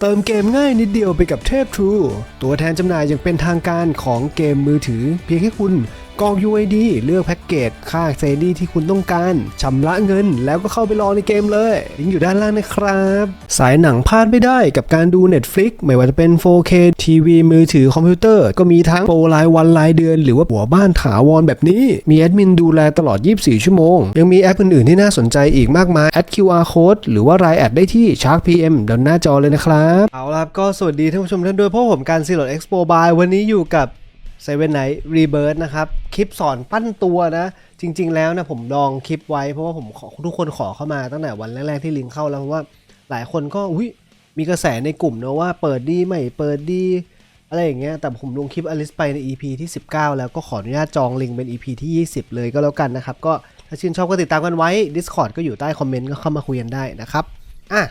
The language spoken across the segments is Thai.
เติมเกมง่ายนิดเดียวไปกับเทพ True ตัวแทนจำหน่ายอย่างเป็นทางการของเกมมือถือ เพียงแค่คุณ กอก UID เลือกแพ็กเกจค่าเซรีที่คุณต้องการชำระเงินแล้วก็เข้าไปรอในเกมเลยลิงก์อยู่ด้านล่างนะครับ สายหนังพลาดไม่ได้กับการดู Netflix ไม่ว่าจะเป็น 4K ทีวีมือถือคอมพิวเตอร์ ก็มีทั้งโปรรายวันรายเดือน หรือว่าหัวบ้านถาวรแบบนี้ มีแอดมินดูแลตลอด 24 ชั่วโมง ยังมีแอปอื่นๆที่น่าสนใจอีกมากมายแอด QR code หรือว่ารายแอดได้ที่ Shark PM ด้านหน้าจอเลยนะครับ เอาล่ะก็สวัสดีท่านผู้ชมท่านด้วยเพราะผมการซีโรดเอ็กซ์โปบายวันนี้อยู่กับ เซเว่นไนท์รีเบิร์นะครับ คลิปสอนปั้นตัวนะ จริง ๆ แล้วนะผมลองคลิปไว้เพราะว่าผมขอทุกคนขอเข้ามาตั้งแต่วันแรก ๆ ที่ลิงเข้าแล้วเพราะว่าหลายคนก็อุ้ยมีกระแสในกลุ่มนะว่าเปิดดีไม่เปิดดีอะไรอย่างเงี้ยแต่ผมลงคลิปอลิสไปใน EP ที่ 19 แล้วก็ขออนุญาตจองลิงก์เป็น EP ที่ 20 เลยก็แล้วกันนะครับ ก็ถ้าชื่นชอบก็ติดตามกันไว้ Discord ก็อยู่ใต้คอมเมนต์ก็เข้ามาคุยกันได้นะครับอะ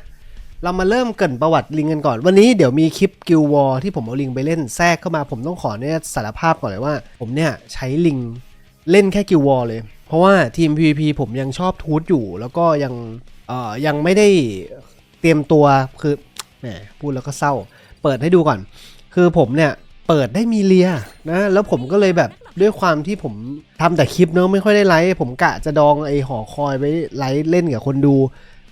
เรามาเริ่มเกินประวัติลิงกันก่อน วันนี้เดี๋ยวมีคลิปกิลวอที่ผมเอาลิงไปเล่นแทรกเข้ามาผมต้องขอเนี่ยสารภาพก่อนเลยว่า ผมเนี่ยใช้ลิงเล่นแค่กิลวอเลย เพราะว่าทีม PVP ผมยังชอบทูตอยู่ แล้วก็ยังเอ่อยังไม่ได้เตรียมตัวคือแหมพูดแล้วก็เศร้า เปิดให้ดูก่อน คือผมเนี่ยเปิดได้มีเลียนะแล้วผมก็เลยแบบด้วยความที่ผมทำแต่คลิปเนอะไม่ค่อยได้ไลฟ์ผมกะจะดองไอหอคอยไว้ไลฟ์เล่นกับคนดู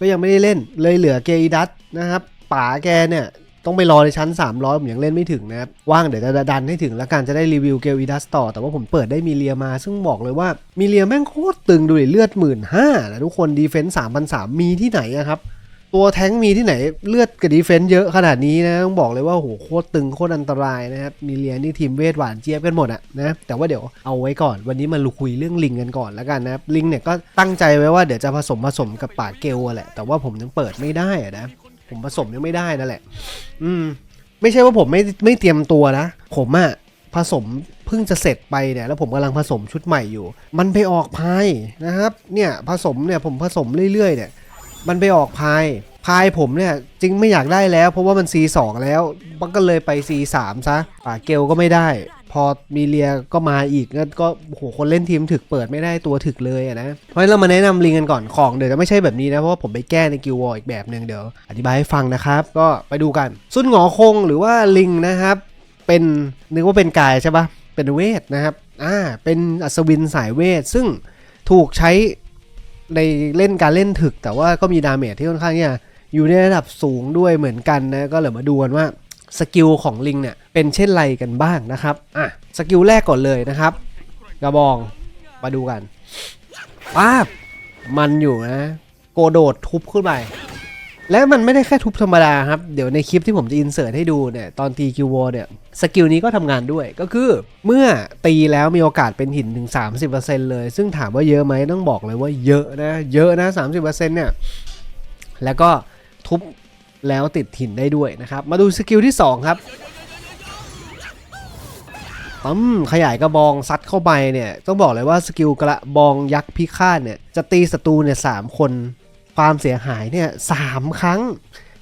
ก็ยังไม่ได้เล่นเลยเหลือเกอิดัตนะครับป๋าแกเนี่ยต้องไปรอในชั้น 300 ผมยังเล่นไม่ถึงนะครับ ว่างเดี๋ยวจะดันให้ถึงแล้วกันจะได้รีวิวเกอิดัสต่อ แต่ว่าผมเปิดได้มีเลียมา ซึ่งบอกเลยว่ามีเลียแม่งโคตรตึงดูดิเลือดหมื่นห้านะทุกคนดีเฟนส์สามพันสามมีที่ไหนอะครับ ตัวแท้งมีที่ไหนเลือดกับดีเฟนส์เยอะขนาดนี้นะต้องบอกเลยว่าโหโคตรตึงโคตรอันตรายนะครับมีเลียนี่ทีมเวทหวานเจี๊ยบกันหมดอะนะแต่ว่าเดี๋ยวเอาไว้ก่อน วันนี้มาลุคุยเรื่องลิงกันก่อนแล้วกันนะลิงเนี่ยก็ตั้งใจไว้ว่าเดี๋ยวจะผสมผสมกับป่าเกลอะแหละแต่ว่าผมยังเปิดไม่ได้อะนะผมผสมยังไม่ได้นั่นแหละ อืม ไม่ใช่ว่าผมไม่ไม่เตรียมตัวนะผมอะผสมเพิ่งจะเสร็จไปเนี่ยแล้วผมกำลังผสมชุดใหม่อยู่ มันไปออกพายนะครับ เนี่ยผสมเนี่ยผมผสมเรื่อยๆเนี่ย มันไปออกพายพายผมเนี่ยจริงไม่อยากได้แล้ว เพราะว่ามัน C2 แล้ว มันก็เลยไป C3 ซะป่าเกลก็ไม่ได้ พอมีเลียก็มาอีกงั้นก็โหคนเล่นทีมถึกเปิดไม่ได้ตัวถึกเลยอะนะ เพราะฉะนั้นเรามาแนะนำลิงกันก่อนของเดี๋ยวจะไม่ใช่แบบนี้นะ เพราะว่าผมไปแก้ในกิลวอลอีกแบบหนึ่งเดี๋ยว อธิบายให้ฟังนะครับ ก็ไปดูกันสุนหงอคงหรือว่าลิงนะครับ เป็นนึกว่าเป็นกายใช่ปะเป็นเวทนะครับอ่าเป็นอัศวินสายเวทซึ่งถูกใช้ ในเล่นการเล่นถึก แต่ว่าก็มีดาเมจที่ค่อนข้างเนี่ยอยู่ในระดับสูงด้วยเหมือนกันนะ ก็เลยมาดูกันว่าสกิลของลิงเนี่ยเป็นเช่นไรกันบ้างนะครับอะสกิลแรกก่อนเลยนะครับ กระบองมาดูกันป้าบมันอยู่นะ โกโดดทุบขึ้นไป และมันไม่ได้แค่ทุบธรรมดาครับ เดี๋ยวในคลิปที่ผมจะอินเสิร์ตให้ดูเนี่ยตอนตีคิววอเนี่ยสกิลนี้ก็ทำงานด้วยก็คือ เมื่อตีแล้วมีโอกาสเป็นหินถึง 30%เลย ซึ่งถามว่าเยอะไหมต้องบอกเลยว่าเยอะนะเยอะนะ 30%เนี่ยแล้วก็ทุบแล้วติดหินได้ด้วยนะครับ มาดูสกิลที่ 2 ครับปั๊มขยายกระบองซัดเข้าไปเนี่ยต้องบอกเลยว่าสกิลกระบองยักษ์พิฆาตเนี่ยจะตีศัตรูเนี่ยสามคน ความเสียหายเนี่ยสามครั้ง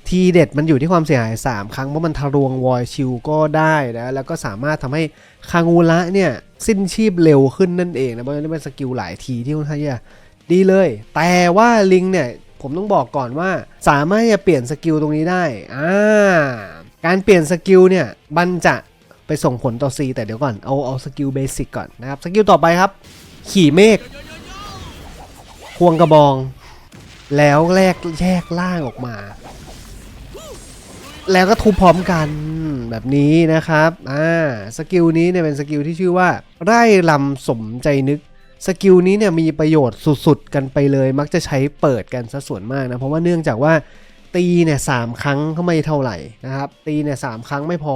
ทีเด็ดมันอยู่ที่ความเสียหาย 3 ครั้งเพราะมันทะลวงวอยชิลก็ได้นะแล้วก็สามารถทำให้คางูระเนี่ยสิ้นชีพเร็วขึ้นนั่นเองนะเพราะฉะนั้นเป็นสกิลหลายทีที่ค่อนข้างจะดีเลย แต่ว่าลิงเนี่ยผมต้องบอกก่อนว่า สามารถจะเปลี่ยนสกิลตรงนี้ได้อ่าการเปลี่ยนสกิลเนี่ยมันจะไปส่งผลต่อ C แต่เดี๋ยวก่อนเอาเอาสกิลเบสิกก่อนนะครับสกิลต่อไปครับ ขี่เมฆควงกระบอง แล้วแลกแยกล่างออกมา แล้วก็ทุบพร้อมกันแบบนี้นะครับอ่าสกิลนี้เนี่ยเป็นสกิลที่ชื่อว่า ไร่ลำสมใจนึกสกิลนี้เนี่ยมีประโยชน์สุดๆ กันไปเลย มักจะใช้เปิดกันซะส่วนมากนะ เพราะว่าเนื่องจากว่าตีเนี่ยสามครั้งก็ไม่เท่าไหร่นะครับ ตีเนี่ยสามครั้งไม่พอ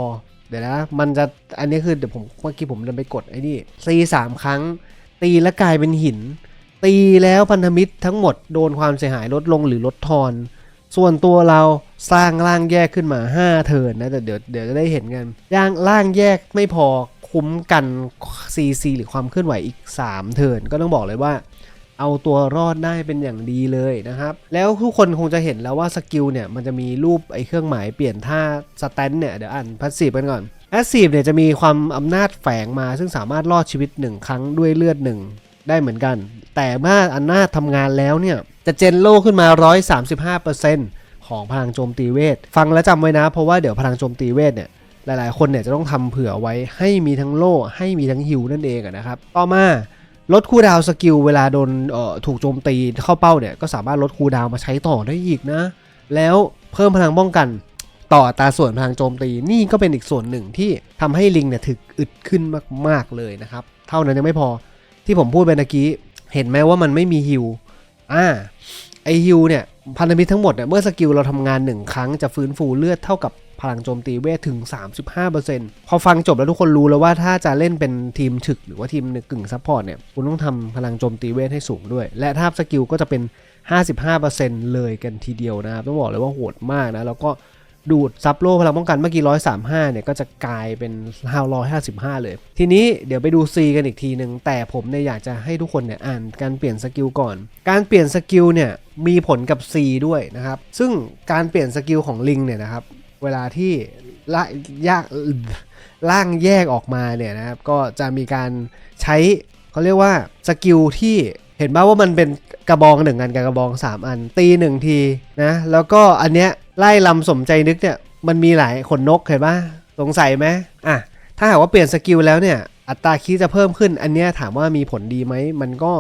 เดี๋ยวนะ มันจะอันนี้คือเดี๋ยวผมเมื่อกี้ผมเดินไปกดไอ้นี่ตีสามครั้ง ตีแล้วกลายเป็นหิน ตีแล้วพันธมิตรทั้งหมดโดนความเสียหายลดลงหรือลดทอน ส่วนตัวเราสร้างร่างแยกขึ้นมา 5 เทินนะแต่เดี๋ยวเดี๋ยวจะได้เห็นกันย่างร่างแยกไม่พอคุ้มกัน CC หรือความเคลื่อนไหวอีก 3 เทินก็ต้องบอกเลยว่า เอาตัวรอดได้เป็นอย่างดีเลยนะครับ แล้วทุกคนคงจะเห็นแล้วว่าสกิลเนี่ยมันจะมีรูปไอ้เครื่องหมายเปลี่ยนท่าสแตนเนี่ยเดี๋ยวอ่านพัสซีฟกันก่อนแอสซีฟเนี่ยจะมีความอำนาจแฝงมาซึ่งสามารถรอดชีวิตหนึ่งครั้งด้วยเลือดหนึ่ง ได้เหมือนกัน แต่เมื่ออำนาทำงานแล้วเนี่ย จะเจนโลขึ้นมา 135%ของพลังโจมตีเวท ฟังแล้วจำไว้นะ เพราะว่าเดี๋ยวพลังโจมตีเวทเนี่ยหลายๆ คนเนี่ยจะต้องทำเผื่อไว้ให้มีทั้งโล่ให้มีทั้งฮิวนั่นเองนะครับ ต่อมาลดคูดาวสกิลเวลาโดนถูกโจมตีเข้าเป้าเนี่ยก็สามารถลดคูดาวมาใช้ต่อได้อีกนะ แล้วเพิ่มพลังป้องกันต่ออัตราส่วนพลังโจมตีนี่ก็เป็นอีกส่วนหนึ่งที่ทำให้ลิงเนี่ยถึกอึดขึ้นมากๆเลยนะครับ เท่านั้นยังไม่พอ ที่ผมพูดไปเมื่อกี้ เห็นไหมว่ามันไม่มีฮิวอ่าไอฮิวเนี่ยพันธมิตรทั้งหมดเนี่ยเมื่อสกิลเราทำงานหนึ่งครั้งจะฟื้นฟูเลือดเท่ากับพลังโจมตีเวทถึง 35%พอฟังจบแล้วทุกคนรู้แล้วว่าถ้าจะเล่นเป็นทีมถึก หรือว่าทีมกึ่งซัพพอร์ตเนี่ยคุณต้องทำพลังโจมตีเวทให้สูงด้วย และถ้าสกิลก็จะเป็น 55%เลยกันทีเดียวนะครับต้องบอกเลยว่าโหดมากนะแล้วก็ ดูดซับโล่พลังป้องกันเมื่อกี้ 135 เนี่ย ก็จะกลายเป็น555 เลย ทีนี้เดี๋ยวไปดู C กันอีกทีหนึ่งแต่ผมเนี่ยอยากจะให้ทุกคนเนี่ยอ่านการเปลี่ยนสกิลก่อน การเปลี่ยนสกิลเนี่ยมีผลกับ C ด้วยนะครับ ซึ่งการเปลี่ยนสกิลของลิงเนี่ยนะครับ เวลาที่ละยากล่างแยกออกมาเนี่ยนะครับ ก็จะมีการใช้เขาเรียกว่าสกิลที่เห็นบ้าว่ามันเป็นกระบองหนึ่งอันกับกระบอง 3 อัน ตีหนึ่งทีนะแล้วก็อันเนี้ย ไล่ลำสมใจนึกเนี่ยมันมีหลายขนนกเห็นปะสงสัยไหมอะถ้าหากว่าเปลี่ยนสกิลแล้วเนี่ย อัตราคีย์จะเพิ่มขึ้น อันเนี้ยถามว่ามีผลดีไหมมันก็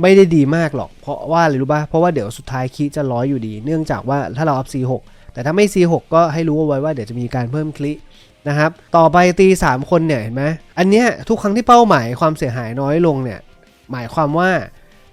ไม่ได้ดีมากหรอก เพราะว่าอะไรรู้ป่ะเพราะว่าเดี๋ยวสุดท้ายคีย์จะร้อยอยู่ดี เนื่องจากว่าถ้าเราอัพ C6 แต่ถ้าไม่ C6 ก็ให้รู้เอาไว้ว่าเดี๋ยวจะมีการเพิ่มคลินะครับ ต่อไปตี 3 คนเนี่ยเห็นไหมอันเนี้ยทุกครั้งที่เป้าหมายความเสียหายน้อยลงเนี่ยหมายความว่า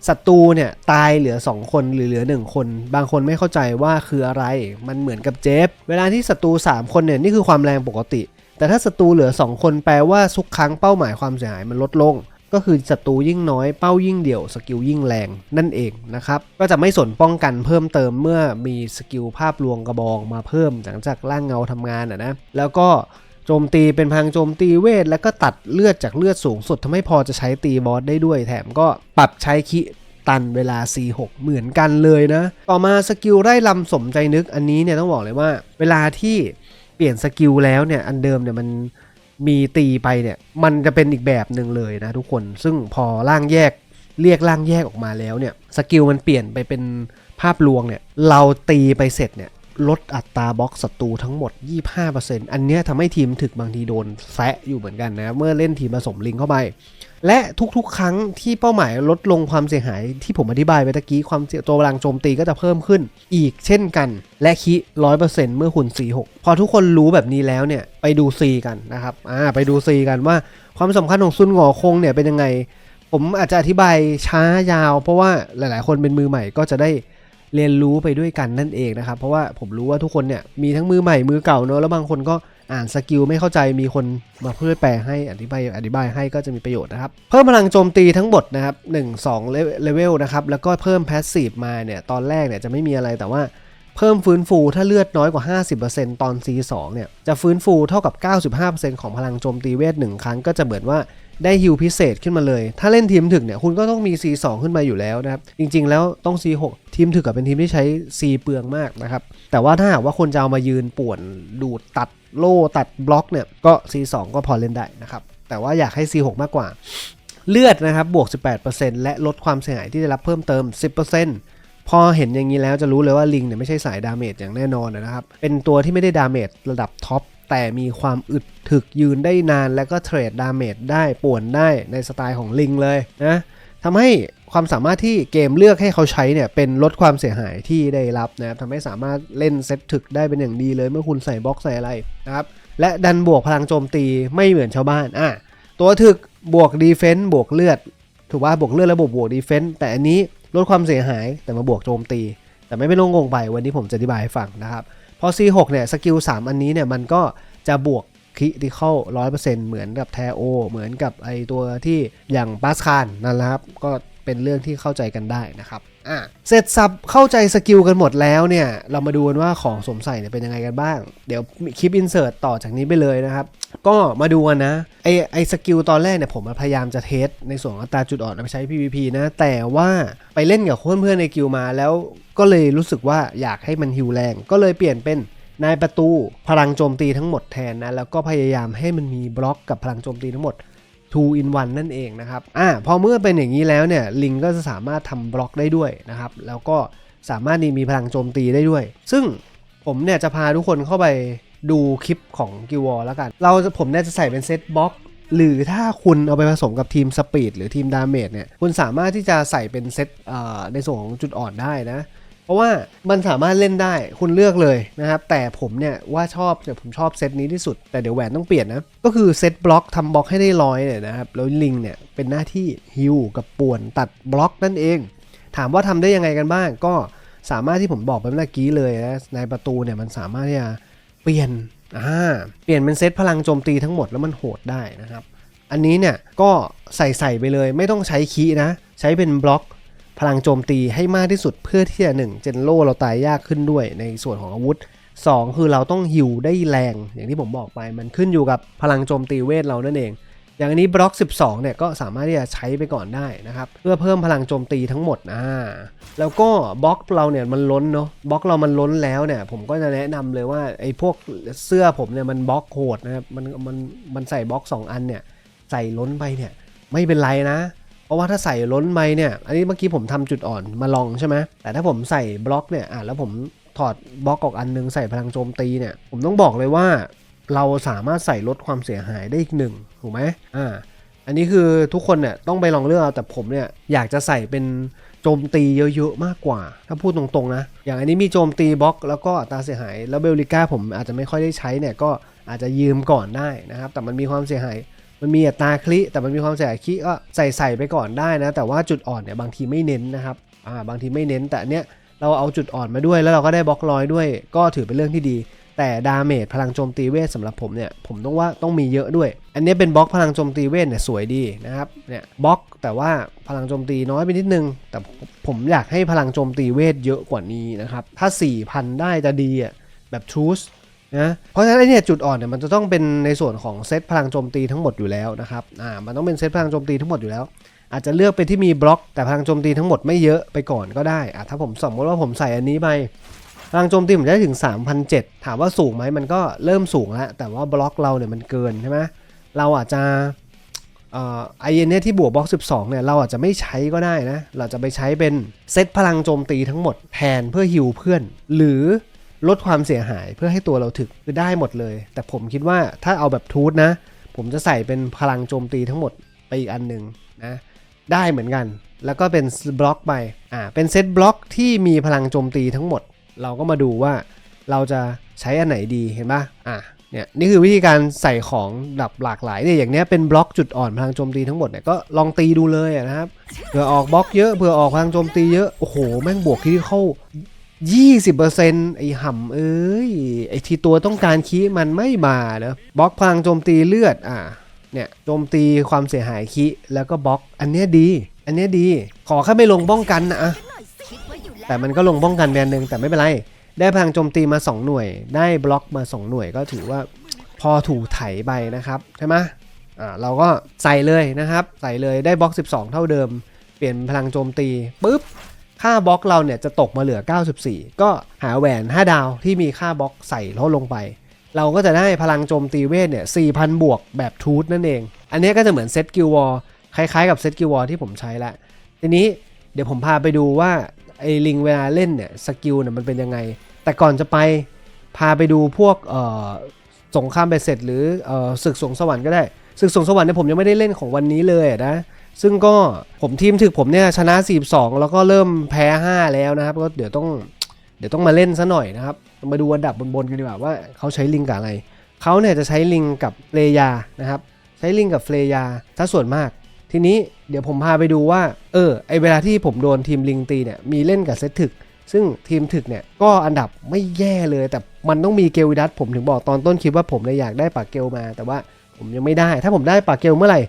ศัตรูเนี่ยตายเหลือ 2 คนหรือเหลือ 1 คน บางคนไม่เข้าใจว่าคืออะไร มันเหมือนกับเจฟ เวลาที่ศัตรู3 คนเนี่ยนี่คือความแรงปกติ แต่ถ้าศัตรูเหลือ 2 คนแปลว่าทุกครั้งเป้าหมายความเสียหายมันลดลง ก็คือศัตรูยิ่งน้อยเป้ายิ่งเดี่ยวสกิลยิ่งแรงนั่นเองนะครับ ก็จะไม่สนป้องกันเพิ่มเติมเมื่อมีสกิลภาพลวงกระบองมาเพิ่มหลังจากร่างเงาทำงานอะนะ แล้วก็ โจมตีเป็นพลังโจมตีเวท แล้วก็ตัดเลือดจากเลือดสูงสุดทำให้พอจะใช้ตีบอสได้ด้วย แถมก็ปรับใช้คิตันเวลา C6 เหมือนกันเลยนะ ต่อมาสกิลไร่ลำสมใจนึกอันนี้เนี่ยต้องบอกเลยว่า เวลาที่เปลี่ยนสกิลแล้วเนี่ยอันเดิมเนี่ยมันมีตีไปเนี่ยมันจะเป็นอีกแบบหนึ่งเลยนะทุกคน ซึ่งพอร่างแยกเรียกร่างแยกออกมาแล้วเนี่ยสกิลมันเปลี่ยนไปเป็นภาพลวงเนี่ยเราตีไปเสร็จเนี่ย ลดอัตราบล็อกศัตรูทั้งหมด 25%อันเนี้ยทำให้ทีมถึกบางทีโดนแซะอยู่เหมือนกันนะ เมื่อเล่นทีมผสมลิงเข้าไป และทุกๆ ครั้งที่เป้าหมายลดลงความเสียหายที่ผมอธิบายไปตะกี้ ความเสียตัวพลังโจมตีก็จะเพิ่มขึ้น อีกเช่นกัน และคิร้อยเปอร์เซ็นต์เมื่อคุณ C6 พอทุกคนรู้แบบนี้แล้วเนี่ย ไปดู C กันนะครับอ่าไปดู C กันว่าความสำคัญของซุนหงอคงเนี่ยเป็นยังไง ผมอาจจะอธิบายช้ายาว เพราะว่าหลาย ๆ คนเป็นมือใหม่ก็จะได้ เรียนรู้ไปด้วยกันนั่นเองนะครับ เพราะว่าผมรู้ว่าทุกคนเนี่ยมีทั้งมือใหม่มือเก่าเนอะแล้วบางคนก็อ่านสกิลไม่เข้าใจมีคนมาเพื่อแปลให้อธิบายอธิบายให้ก็จะมีประโยชน์นะครับ เพิ่มพลังโจมตีทั้งหมดนะครับ1 2เลเวลนะครับแล้วก็เพิ่มแพสซีฟมาเนี่ยตอนแรกเนี่ยจะไม่มีอะไรแต่ว่าเพิ่มฟื้นฟูถ้าเลือดน้อยกว่า 50%ตอน C2 เนี่ยจะฟื้นฟูเท่ากับ 95%ของพลังโจมตีเวท1ครั้งก็จะเหมือนว่า ได้ฮิลพิเศษขึ้นมาเลย ถ้าเล่นทีมถึกเนี่ยคุณก็ต้องมี C2 ขึ้นมาอยู่แล้วนะครับ จริง ๆ แล้วต้อง C6 ทีมถึกกับเป็นทีมที่ใช้ C เปลืองมากนะครับ แต่ว่าถ้าหากว่าคนจะเอามายืนป่วนดูดตัดโล่ตัดบล็อกเนี่ยก็ C2 ก็พอเล่นได้นะครับ แต่ว่าอยากให้ C6 มากกว่า เลือดนะครับบวก 18%และลดความเสียหายที่ได้รับเพิ่มเติม 10%พอเห็นอย่างนี้แล้วจะรู้เลยว่าลิงเนี่ยไม่ใช่สายดาเมจอย่างแน่นอนนะครับ เป็นตัวที่ไม่ได้ดาเมจระดับท็อป แต่มีความอึดถึกยืนได้นาน แล้วก็เทรดดาเมจได้ป่วนได้ในสไตล์ของลิงเลยนะทำให้ความสามารถที่เกมเลือกให้เขาใช้เนี่ยเป็นลดความเสียหายที่ได้รับนะครับทำให้สามารถเล่นเซตถึกได้เป็นอย่างดีเลยเมื่อคุณใส่บล็อกใส่อะไรนะครับและดันบวกพลังโจมตีไม่เหมือนชาวบ้านอะตัวถึกบวกดีเฟนต์บวกเลือดถูกว่าบวกเลือดแล้วบวกบวกดีเฟนต์แต่อันนี้ลดความเสียหายแต่มาบวกโจมตี แต่ไม่เป็นงงไปวันนี้ผมจะอธิบายให้ฟังนะครับ พอ C6 เนี่ยสกิล 3 อันนี้เนี่ยมันก็จะบวกคริติคอลร้อยเปอร์เซ็นต์เหมือนกับแทโอ เหมือนกับไอตัวที่อย่างบาสคานนั่นแหละครับ ก็เป็นเรื่องที่เข้าใจกันได้นะครับอะเสร็จสับเข้าใจสกิลกันหมดแล้วเนี่ย เรามาดูกันว่าของสมใส่เนี่ยเป็นยังไงกันบ้าง เดี๋ยวคลิปอินเสิร์ตต่อจากนี้ไปเลยนะครับ ก็มาดูกันนะ ไอไอสกิลตอนแรกเนี่ยผมพยายามจะเทสในส่วนองอัตราจุดอ่อนเอาไปใช้ PVP นะ แต่ว่าไปเล่นกับเพื่อนๆในกิลมาแล้ว ก็เลยรู้สึกว่าอยากให้มันฮิวแรง ก็เลยเปลี่ยนเป็นนายประตูพลังโจมตีทั้งหมดแทนนะ แล้วก็พยายามให้มันมีบล็อกกับพลังโจมตีทั้งหมด 2 in 1 นั่นเองนะครับ อ่า พอเมื่อเป็นอย่างนี้แล้วเนี่ย ลิงก็จะสามารถทำบล็อกได้ด้วยนะครับ แล้วก็สามารถมีพลังโจมตีได้ด้วย ซึ่งผมเนี่ยจะพาทุกคนเข้าไปดูคลิปของกิวอลแล้วกัน เราจะผมเนี่ยจะใส่เป็นเซตบล็อกหรือถ้าคุณเอาไปผสมกับทีมสปีดหรือทีมดาเมจเนี่ย คุณสามารถที่จะใส่เป็นเซตอ่อในส่วนของจุดอ่อนได้นะ เพราะว่ามันสามารถเล่นได้คุณเลือกเลยนะครับ แต่ผมเนี่ยว่าชอบเนี่ยผมชอบเซตนี้ที่สุด แต่เดี๋ยวแหวนต้องเปลี่ยนนะ ก็คือเซตบล็อกทำบล็อกให้ได้ร้อยเนี่ยนะครับ แล้วลิงเนี่ยเป็นหน้าที่ฮิวกับป่วนตัดบล็อกนั่นเอง ถามว่าทำได้ยังไงกันบ้าง ก็สามารถที่ผมบอกไปเมื่อกี้เลยนะในประตูเนี่ยมันสามารถที่จะเปลี่ยนอ่าเปลี่ยนเป็นเซตพลังโจมตีทั้งหมดแล้วมันโหดได้นะครับ อันนี้เนี่ยก็ใส่ใส่ไปเลยไม่ต้องใช้คีย์นะ ใช้เป็นบล็อก พลังโจมตีให้มากที่สุดเพื่อที่จะหนึ่งเจนโลเราตายยากขึ้นด้วยในส่วนของอาวุธ 2 คือเราต้องฮิวได้แรง อย่างที่ผมบอกไปมันขึ้นอยู่กับพลังโจมตีเวทเรานั่นเอง อย่างนี้บล็อก 12เนี่ยก็สามารถที่จะใช้ไปก่อนได้นะครับเพื่อเพิ่มพลังโจมตีทั้งหมดอ่าแล้วก็บล็อกเราเนี่ยมันล้นเนาะบล็อกเรามันล้นแล้วเนี่ยผมก็จะแนะนำเลยว่าไอ้พวกเสื้อผมเนี่ยมันบล็อกโหดนะครับมันมันมันใส่บล็อก 2 อันเนี่ยใส่ล้นไปเนี่ยไม่เป็นไรนะ เพราะว่าถ้าใส่ล้นไปเนี่ย อันนี้เมื่อกี้ผมทำจุดอ่อนมาลองใช่ไหมแต่ถ้าผมใส่บล็อกเนี่ยอะแล้วผมถอดบล็อกออกอันนึงใส่พลังโจมตีเนี่ย ผมต้องบอกเลยว่า เราสามารถใส่ลดความเสียหายได้อีกหนึ่งถูกไหมอ่า อันนี้คือทุกคนเนี่ยต้องไปลองเลือกเอาแต่ผมเนี่ยอยากจะใส่เป็นโจมตีเยอะๆมากกว่า ถ้าพูดตรงๆนะ อย่างอันนี้มีโจมตีบล็อก แล้วก็อัตราเสียหาย แล้วเบลลิก้าผมอาจจะไม่ค่อยได้ใช้เนี่ยก็อาจจะยืมก่อนได้นะครับ แต่มันมีความเสียหาย มันมีอัตราคลิแต่มันมีความเสียหายคลิก็ใส่ใส่ไปก่อนได้นะ แต่ว่าจุดอ่อนเนี่ยบางทีไม่เน้นนะครับอ่าบางทีไม่เน้นแต่เนี้ยเราเอาจุดอ่อนมาด้วยแล้วเราก็ได้บล็อกลอยด้วย ก็ถือเป็นเรื่องที่ดี แต่ดาเมจพลังโจมตีเวทสำหรับผมเนี่ยผมต้องว่าต้องมีเยอะด้วย อันนี้เป็นบล็อกพลังโจมตีเวทเนี่ยสวยดีนะครับเนี่ยบล็อกแต่ว่าพลังโจมตีน้อยไปนิดนึง แต่ผมอยากให้พลังโจมตีเวทเยอะกว่านี้นะครับถ้า 4,000 ได้จะดีอะแบบทูส นะเพราะฉะนั้นไอเนี่ยจุดอ่อนเนี่ยมันจะต้องเป็นในส่วนของเซตพลังโจมตีทั้งหมดอยู่แล้วนะครับอ่ามันต้องเป็นเซตพลังโจมตีทั้งหมดอยู่แล้ว อาจจะเลือกไปที่มีบล็อก แต่พลังโจมตีทั้งหมดไม่เยอะไปก่อนก็ได้อะถ้าผมสมมติว่าผมใส่อันนี้ไปพลังโจมตีผมได้ถึง 3,007 ถามว่าสูงไหมมันก็เริ่มสูงแล้ว แต่ว่าบล็อกเราเนี่ยมันเกินใช่ไหมเราอาจจะไอเอ็นเนี่ยที่บวกบล็อก12เนี่ยเราอาจจะไม่ใช้ก็ได้นะ เราจะไปใช้เป็นเซตพลังโจมตีทั้งหมดแทนเพื่อฮิวเพื่อน หรือ ลดความเสียหายเพื่อให้ตัวเราถึกคือได้หมดเลย แต่ผมคิดว่าถ้าเอาแบบทูตนะ ผมจะใส่เป็นพลังโจมตีทั้งหมดไปอีกอันหนึ่งนะได้เหมือนกัน แล้วก็เป็นบล็อกไปอ่าเป็นเซตบล็อกที่มีพลังโจมตีทั้งหมด เราก็มาดูว่าเราจะใช้อันไหนดีเห็นปะอะเนี่ยนี่คือวิธีการใส่ของดับหลากหลายเนี่ยอย่างเนี้ยเป็นบล็อกจุดอ่อนพลังโจมตีทั้งหมดเนี่ยก็ลองตีดูเลยนะครับเผื่อออกบล็อกเยอะเผื่อออกพลังโจมตีเยอะโอ้โหแม่งบวกที่เข้า 20%ไอ้ห่ำเอ้ย ไอ้ที่ตัวต้องการคีมันไม่มาเนะบล็อกพลังโจมตีเลือดอะเนี่ยโจมตีความเสียหายคีแล้วก็บล็อก อันเนี้ยดี อันเนี้ยดี ขอแค่ไม่ลงป้องกันนะอะแต่มันก็ลงป้องกันแบรนด์หนึ่งแต่ไม่เป็นไร ได้พลังโจมตีมา 2 หน่วย ได้บล็อกมา 2 หน่วยก็ถือว่าพอถูไถไปนะครับใช่ไหมอ่าเราก็ใส่เลยนะครับ ใส่เลยได้บล็อก 12 เท่าเดิม เปลี่ยนพลังโจมตีปุ๊บ ค่าบล็อกเราเนี่ยจะตกมาเหลือ 94 ก็หาแหวน 5 ดาวที่มีค่าบล็อกใส่ลดลงไป เราก็จะได้พลังโจมตีเวทเนี่ย 4,000 บวกแบบทูตนั่นเอง อันนี้ก็จะเหมือนเซตกิลวอลคล้ายๆกับเซตกิลวอลที่ผมใช้ละทีนี้เดี๋ยวผมพาไปดูว่าไอ้ลิงเวลาเล่นเนี่ยสกิลเนี่ยมันเป็นยังไง แต่ก่อนจะไปพาไปดูพวกเอ่อสงครามเบ็ดเสร็จ หรืออศึกสวงสวรรค์ก็ได้ศึกสวงสวรรค์เนี่ยผมยังไม่ได้เล่นของวันนี้เลยนะ ซึ่งก็ผมทีมถึกผมเนี่ยชนะ 42 แล้วก็เริ่มแพ้ 5 แล้วนะครับ ก็เดี๋ยวต้องเดี๋ยวต้องมาเล่นซะหน่อยนะครับ มาดูอันดับบนๆกันดีกว่าว่าเขาใช้ลิงกับอะไร เขาเนี่ยจะใช้ลิงกับเฟรยานะครับ ใช้ลิงกับเฟรยาถ้าส่วนมาก ทีนี้เดี๋ยวผมพาไปดูว่า เออ ไอเวลาที่ผมโดนทีมลิงตีเนี่ยมีเล่นกับเซตถึก ซึ่งทีมถึกเนี่ยก็อันดับไม่แย่เลย แต่มันต้องมีเกลวิดัสผมถึงบอกตอนต้นคลิปว่าผมเลยอยากได้ปากเกลมา แต่ว่าผมยังไม่ได้ ถ้าผมได้ปากเกลเมื่อไหร่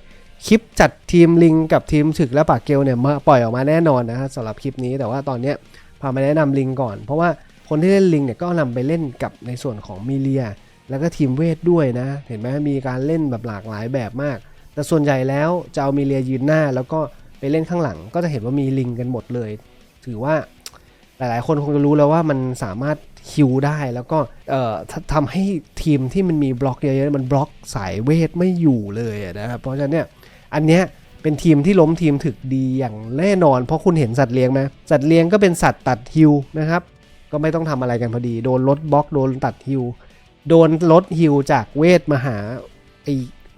คลิปจัดทีมลิงกับทีมถึกและปากเกลเนี่ยมาปล่อยออกมาแน่นอนนะฮะสำหรับคลิปนี้แต่ว่าตอนเนี้ยพามาแนะนำลิงก่อน เพราะว่าคนที่เล่นลิงเนี่ยก็นำไปเล่นกับในส่วนของมิเลีย แล้วก็ทีมเวทด้วยนะ เห็นไหมมีการเล่นแบบหลากหลายแบบมาก แต่ส่วนใหญ่แล้วจะเอามิเลียยืนหน้า แล้วก็ไปเล่นข้างหลัง ก็จะเห็นว่ามีลิงกันหมดเลย ถือว่าหลายๆ คนคงจะรู้แล้วว่ามันสามารถฮิวได้แล้วก็เอ่อทำให้ทีมที่มันมีบล็อกเยอะๆมันบล็อกสายเวทไม่อยู่เลยนะครับเพราะฉะนั้นเนี่ย อันเนี้ยเป็นทีมที่ล้มทีมถึกดีอย่างแน่นอน เพราะคุณเห็นสัตว์เลี้ยงไหมสัตว์เลี้ยงก็เป็นสัตว์ตัดฮิวนะครับ ก็ไม่ต้องทำอะไรกันพอดี โดนลดบล็อกโดนตัดฮิวโดนลดฮิวจากเวทมาหาไอ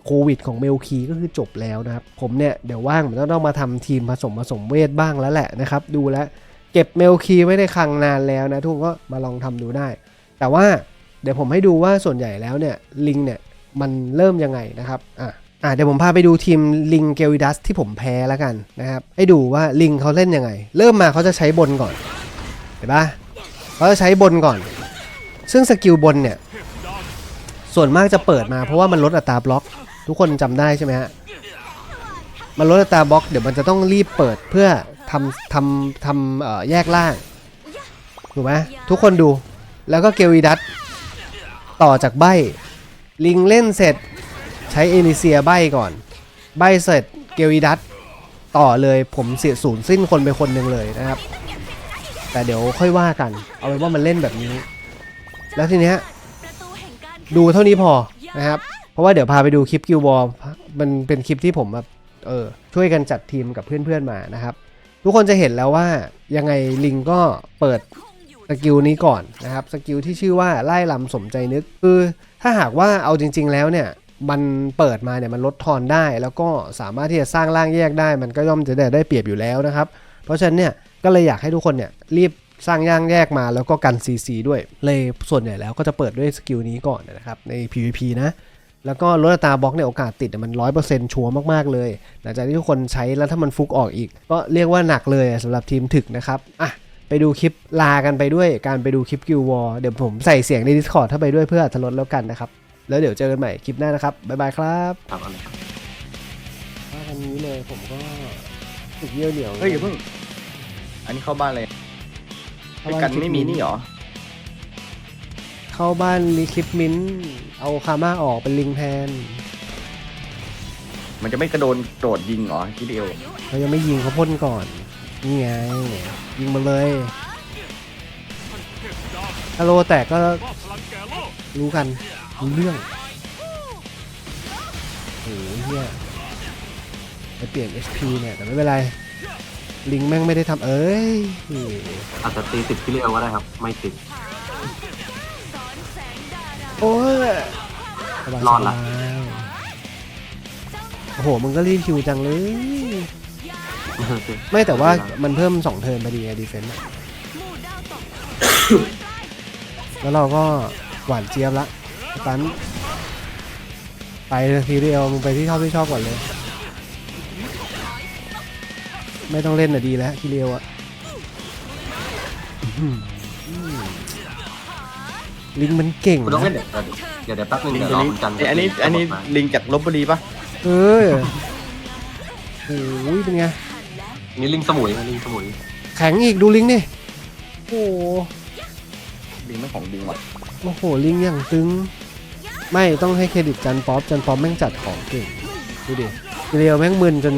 โควิดของเมลคีก็คือจบแล้วนะครับ ผมเนี่ยเดี๋ยวว่างผมต้องมาทำทีมผสมผสมเวทบ้างแล้วแหละนะครับ ดูแล้วเก็บเมลคีไว้ในคลังนานแล้วนะทุกคนก็มาลองทำดูได้ แต่ว่าเดี๋ยวผมให้ดูว่าส่วนใหญ่แล้วเนี่ยลิงเนี่ยมันเริ่มยังไงนะครับอะ อะเดี๋ยวผมพาไปดูทีมลิงเกลวิดัสที่ผมแพ้แล้วกันนะครับให้ดูว่าลิงเขาเล่นยังไง เริ่มมาเขาจะใช้บนก่อน เห็นปะเขาจะใช้บนก่อน ซึ่งสกิลบนเนี่ย ส่วนมากจะเปิดมาเพราะว่ามันลดอัตราบล็อก ทุกคนจำได้ใช่ไหมฮะมันลดอัตราบล็อกเดี๋ยวมันจะต้องรีบเปิดเพื่อทำทำทำเอ่อแยกล่างถูกไหมทุกคนดูแล้วก็เกลวีดัตต่อจากใบลิงเล่นเสร็จ ใช้เอลิเซียใบก่อน ใบเสร็จเกลวีดัตต่อเลยผมเสียศูนย์สิ้นคนไปคนหนึ่งเลยนะครับ แต่เดี๋ยวค่อยว่ากัน เอาเป็นว่ามันเล่นแบบนี้ แล้วทีเนี้ยดูเท่านี้พอนะครับ เพราะว่าเดี๋ยวพาไปดูคลิปกิวบอลมันเป็นคลิปที่ผมแบบเออช่วยกันจัดทีมกับเพื่อนๆมานะครับ ทุกคนจะเห็นแล้วว่ายังไงลิงก็เปิดสกิลนี้ก่อนนะครับสกิลที่ชื่อว่าไล่ลำสมใจนึกคือถ้าหากว่าเอาจริง ๆ แล้วเนี่ย มันเปิดมาเนี่ยมันลดทอนได้ แล้วก็สามารถที่จะสร้างร่างแยกได้ มันก็ย่อมจะได้ได้เปรียบอยู่แล้วนะครับ เพราะฉะนั้นเนี่ยก็เลยอยากให้ทุกคนเนี่ยรีบสร้างย่างแยกมาแล้วก็กัน CC ด้วย เลยส่วนใหญ่แล้วก็จะเปิดด้วยสกิลนี้ก่อนนะครับใน PVP นะ แล้วก็ลดตาบล็อกเนี่ยโอกาสติดมันร้อยเปอร์เซ็นต์ชัวร์มาก ๆ เลย หลังจากที่ทุกคนใช้แล้วถ้ามันฟุกออกอีก ก็เรียกว่าหนักเลยสำหรับทีมถึกนะครับอะไปดูคลิปลากันไปด้วยการไปดูคลิปกิววอเดี๋ยวผมใส่เสียงใน Discord ถ้าไปด้วยเพื่ออรรถรสแล้วกันนะครับ แล้วเดี๋ยวเจอกันใหม่คลิปหน้านะครับ บ๊ายบายครับถามอะไรครับว่ากันนี้เลยผมก็ถึกเยี่ยวเหนียวเฮ้ยอย่าเพิ่ง อันนี้เข้าบ้านเลยด้วยกันไม่มีนี่หรอ เข้าบ้านรีคลิปมิ้นท์เอาคาม่าออกเป็นลิงแทนมันจะไม่กระโดนโดดยิงเหรอคิดเดียวเขายังไม่ยิงเขาพ่นก่อน นี่ไง ยิงมาเลยถ้าโลแตกก็รู้กัน รู้เรื่องโอ้โหเฮียไปเปลี่ยน HP เนี่ย แต่ไม่เป็นไร ลิงแม่งไม่ได้ทำเอ้ยอาจจะตีติดที่เรียวก็ได้ครับ ไม่ติด โอ้ยสบายรอดละ สบายโอ้โห มึงก็รีบคิวจังเลย ไม่แต่ว่ามันเพิ่ม2เทิร์นพอดีไงดีเฟนต์แล้วเราก็หวานเจี๊ยบละส ตัน ไปเลยทีเดียวมึงไปที่ชอบที่ชอบก่อนเลย ไม่ต้องเล่นอะดีแล้วทีเดียวอะอื้อหือลิงมันเก่งคุณต้องเล่นนะเดี๋ยวเดี๋ยวเดี๋ยวแป๊บนึงลิงเดี๋ยวตัวรอนี้คุณกันเอ้ยอันนี้อันนี้ลิงจากลบบุรีปะเออโอ้ยเป็นไงนี่ลิงสมุยนะลิงสมุยแข็งอีกดูลิงนี่โอ้โหลิงไม่ของลิงว่ะโอ้โหลิงอย่างตึง ไม่ต้องให้เครดิตจันป๊อปจันป๊อปแม่งจัดของเก่งดูดิเรียวแม่งมึนจน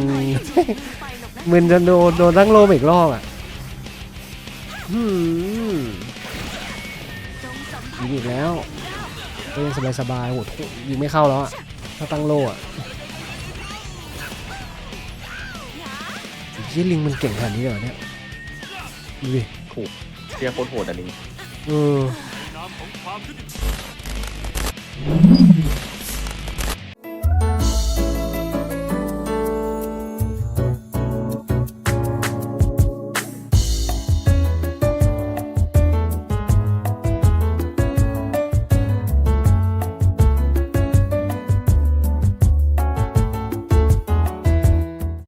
มึนจนโดนโดนตั้งโลมอีกรอบอะหืมยิงอีกแล้วก็ยังสบายสบายๆโหโถยิงไม่เข้าแล้วอะถ้าตั้งโลอะยี่ลิงมันเก่งขนาดนี้เลยเหรอเนี่ยดูดิเชียร์โคตรโหดอะลิงเออ Thank you.